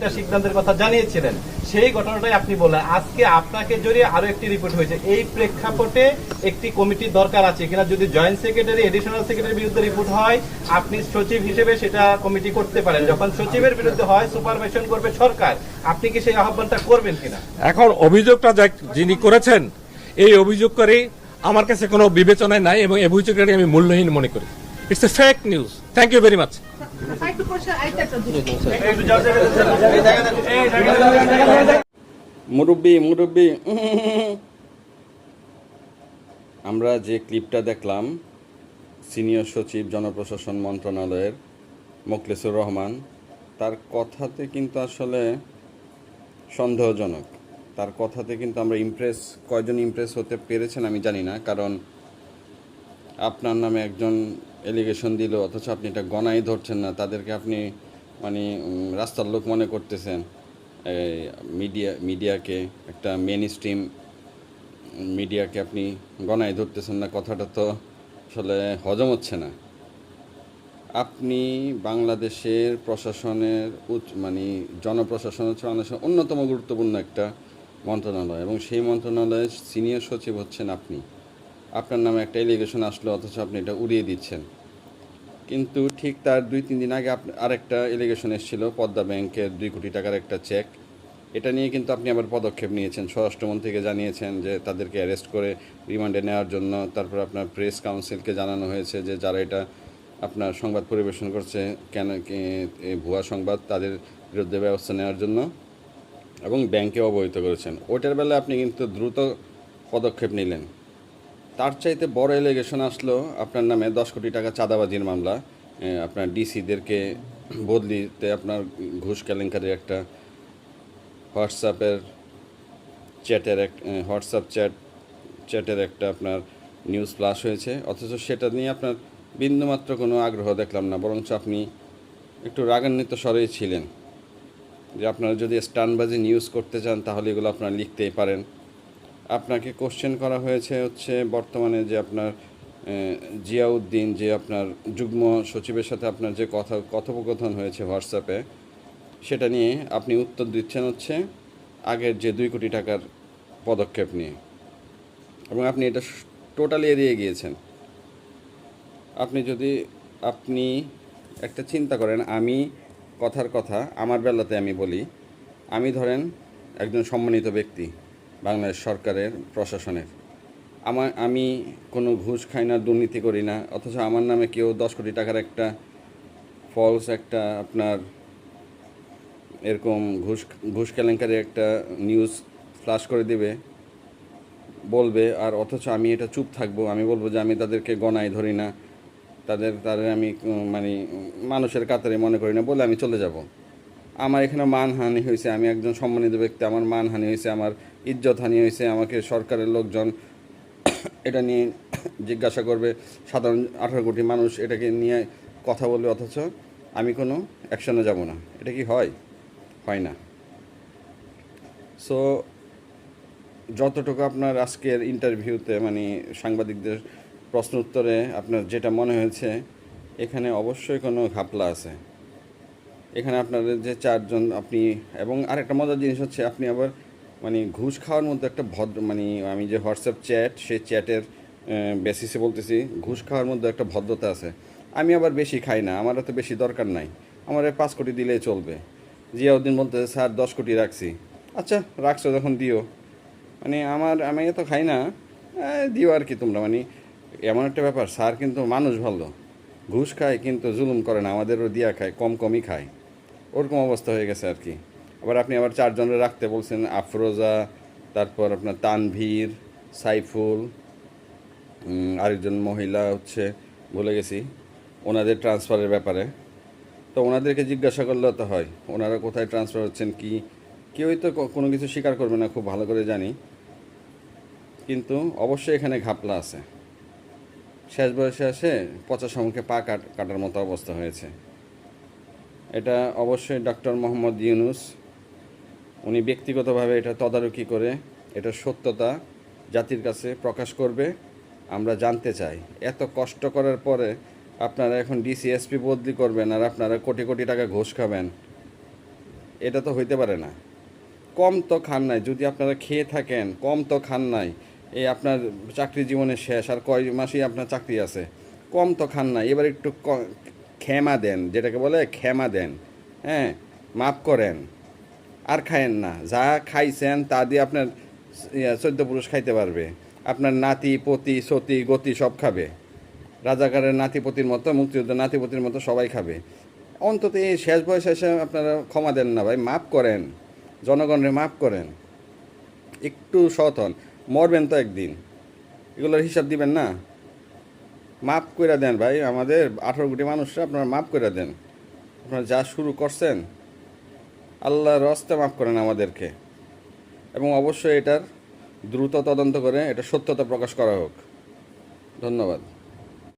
সিদ্ধান্তের কথা জানিয়েছিলেন। সেই ঘটনাটাই আপনি বললেন। আজকে আপনাকে জড়িয়ে আরও একটি রিপোর্ট হয়েছে, এই প্রেক্ষাপটে একটি কমিটির দরকার আছে কিনা? যদি জয়েন্ট সেক্রেটারি এডিশনাল সেক্রেটারির বিরুদ্ধে রিপোর্ট হয়, আপনি সচিব হিসেবে সেটা কমিটি করতে পারেন। যখন সচিবের বিরুদ্ধে হয় সুপারভাইশন করবে সরকার। আপনি কি সেই আহ্বানটা করবেন কিনা? এখন অভিযোগটা যিনি করেছেন, এই অভিযোগ করে আমার কাছে কোনো বিবেচনায় নাই এবং এই অভিযোগটাকে আমি মূল্যহীন মনে করি। It's a fake news thank you very much. মুরব্বি মুরব্বি আমরা যে ক্লিপটা দেখলাম, সিনিয়র সচিব, জনপ্রশাসন মন্ত্রণালয়ের মোকলেসুর রহমান, তার কথাতে কিন্তু আসলে সন্দেহজনক তার কথাতে কিন্তু আমরা ইমপ্রেস কয়জন ইমপ্রেস হতে পেরেছেন আমি জানি না, কারণ আপনার নামে একজন এলিগেশন দিল, অথচ আপনি এটা গণাই ধরছেন না। তাদেরকে আপনি মানে রাস্তার লোক মনে করতেছেন। মিডিয়া, মিডিয়াকে, একটা মেন স্ট্রিম মিডিয়াকে আপনি গণাই ধরতেছেন না। কথাটা তো আসলে হজম হচ্ছে না। আপনি বাংলাদেশের প্রশাসনের উচ্চ মানে জনপ্রশাসন হচ্ছে বাংলাদেশের অন্যতম গুরুত্বপূর্ণ একটা মন্ত্রণালয় এবং সেই মন্ত্রণালয়ের সিনিয়র সচিব হচ্ছেন আপনি। আপনার নামে একটা এলিগেশন আসলো, অথচ আপনি এটা উড়িয়ে দিচ্ছেন। কিন্তু ঠিক তার দুই, তিন দিন আগে আরেকটা এলিগেশন এসেছিল, পদ্মা ব্যাংকের দুই কোটি টাকার একটা চেক এটা নিয়ে কিন্তু আপনি আবার পদক্ষেপ নিয়েছেন। স্বরাষ্ট্রমন্ত্রীকে জানিয়েছেন যে তাদেরকে অ্যারেস্ট করে রিমান্ডে নেওয়ার জন্য। তারপর আপনার প্রেস কাউন্সিলকে জানানো হয়েছে যে যারা এটা আপনার সংবাদ পরিবেশন করছে, কেন ভুয়া সংবাদ, তাদের বিরুদ্ধে ব্যবস্থা নেওয়ার জন্য এবং ব্যাংকে অবহিত করেছেন। ওইটার বেলায় আপনি কিন্তু দ্রুত পদক্ষেপ নিলেন। তার চাইতে বড় এলিগেশন আসলো আপনার নামে দশ কোটি টাকা চাঁদাবাজির মামলা। আপনার ডিসিদেরকে বদলিতে আপনার ঘুষ কেলেঙ্কারির একটা হোয়াটসঅ্যাপের চ্যাটের এক হোয়াটসঅ্যাপ চ্যাট, চ্যাটের একটা আপনার নিউজ ফ্লাশ হয়েছে। অথচ সেটা নিয়ে আপনার বিন্দুমাত্র কোনো আগ্রহ দেখলাম না। বরঞ্চ আপনি একটু রাগান্বিত স্বরেই ছিলেন। যে আপনারা যদি স্টানবাজি নিউজ করতে চান, তাহলে এগুলো আপনারা লিখতেই পারেন। আপনাকে কোশ্চেন করা হয়েছে হচ্ছে বর্তমানে যে আপনার জিয়াউদ্দিন যে আপনার যুগ্ম সচিবের সাথে আপনার যে কথা, কথোপকথন হয়েছে হোয়াটসঅ্যাপে, সেটা নিয়ে আপনি উত্তর দিচ্ছেন হচ্ছে আগের যে দুই কোটি টাকার পদক্ষেপ নিয়ে। এবং আপনি এটা টোটালি এড়িয়ে গিয়েছেন। আপনি যদি, আপনি একটা চিন্তা করেন, আমি কথার কথা, আমার বেলাতে আমি বলি, আমি ধরেন একজন সম্মানিত ব্যক্তি। বাংলাদেশ সরকারের, প্রশাসনের। আমার, আমি কোনো ঘুষ খাই না, দুর্নীতি করি না, অথচ আমার নামে কেউ দশ কোটি টাকার একটা ফলস একটা আপনার এরকম ঘুষ ঘুষ কেলেঙ্কারি একটা নিউজ ফ্লাশ করে দেবে, বলবে, আর অথচ আমি এটা চুপ থাকব, আমি বলব যে আমি তাদেরকে গণাই ধরি না, তাদের তাদের আমি মানে মানুষের কাতারে মনে করি না বলে আমি চলে যাব। আমার এখানে মানহানি হয়েছে, আমি একজন সম্মানিত ব্যক্তি, আমার মানহানি হয়েছে, আমার ইজ্জত হানি হয়েছে, আমাকে সরকারের লোকজন এটা নিয়ে জিজ্ঞাসা করবে। সাধারণ আঠারো কোটি মানুষ এটাকে নিয়ে কথা বলবে, অথচ আমি কোনো অ্যাকশনে যাব না। এটা কি হয়? হয় না। সো যতটুকু আপনার আজকের ইন্টারভিউতে মানে সাংবাদিকদের প্রশ্ন উত্তরে আপনার যেটা মনে হয়েছে, এখানে অবশ্যই কোনো ঘাপলা আছে। এখানে আপনাদের যে চারজন আপনি, এবং আরেকটা মজার জিনিস হচ্ছে, আপনি আবার মানে ঘুষ খাওয়ার মধ্যে একটা ভদ্র মানে আমি যে হোয়াটসঅ্যাপ চ্যাট, সেই চ্যাটের বেসিসে বলতেছি, ঘুষ খাওয়ার মধ্যে একটা ভদ্রতা আছে। আমি আবার বেশি খাই না, আমার তো বেশি দরকার নাই। আমার পাঁচ কোটি দিলেই চলবে। জিয়াউদ্দিন বলতে স্যার, দশ কোটি রাখছি। আচ্ছা রাখছো যখন দিও। মানে আমার, আমি তো খাই না দিও আর কি তোমরা। মানে এমন একটা ব্যাপার, স্যার কিন্তু মানুষ ভালো। ঘুষ খায় কিন্তু জুলুম করে না, আমাদেরও দিয়া খায়, কম কমই খায়। ওরকম অবস্থা হয়ে গেছে আর কি। আবার আপনি আবার চারজনের রাখতে বলছেন, আফরোজা, তারপর আপনার তানভীর, সাইফুল আরেকজন মহিলা হচ্ছে, ভুলে গেছি, ওনাদের ট্রান্সফারের ব্যাপারে। তো ওনাদেরকে জিজ্ঞাসা করলেও তো হয়, ওনারা কোথায় ট্রান্সফার হচ্ছেন, কি? কেউই তো কোনো কিছু স্বীকার করবে না, খুব ভালো করে জানি। কিন্তু অবশ্যই এখানে ঘাপলা আছে। শেষ বয়সে আসে পচা সম্মুখে পা কাট কাটার মতো অবস্থা হয়েছে। এটা অবশ্যই ডক্টর মোহাম্মদ ইউনুস উনি ব্যক্তিগতভাবে এটা তদারকি করে এটা সত্যতা জাতির কাছে প্রকাশ করবে, আমরা জানতে চাই। এত কষ্ট করার পরে আপনারা এখন ডিসিএসপি বদলি করবেন আর আপনারা কোটি কোটি টাকা ঘোষ খাবেন, এটা তো হইতে পারে না। কম তো খান নাই, যদি আপনারা খেয়ে থাকেন, কম তো খান নাই, এই আপনার চাকরি জীবনের শেষ আর কয় মাসেই আপনার চাকরি আছে, কম তো খান নাই। এবার একটু ক্ষমা দেন, যেটাকে বলে ক্ষমা দেন হ্যাঁ মাফ করেন। আর খায়েন না। যা খাইছেন তা দিয়ে আপনার চোদ্দ পুরুষ খাইতে পারবে। আপনার নাতি, পতি, সতি, গতি সব খাবে। রাজাকারের নাতিপতির মতো মুক্তিযুদ্ধ নাতিপতির মতো সবাই খাবে। অন্তত এই শেষ বয়সে এসে আপনারা ক্ষমা দেন না ভাই, মাফ করেন। জনগণরে মাফ করেন। একটু সৎ হন। মরবেন তো একদিন। এগুলোর হিসাব দিবেন না। মাফ করে দেন ভাই, আমাদের আঠারো কোটি মানুষরা আপনারা মাফ করে দেন। আপনারা যা শুরু করছেন আল্লাহর রস্তে মাফ করেন আমাদেরকে। এবং অবশ্যই এটার দ্রুত তদন্ত করে, এটা সত্যতা প্রকাশ করা হোক। ধন্যবাদ।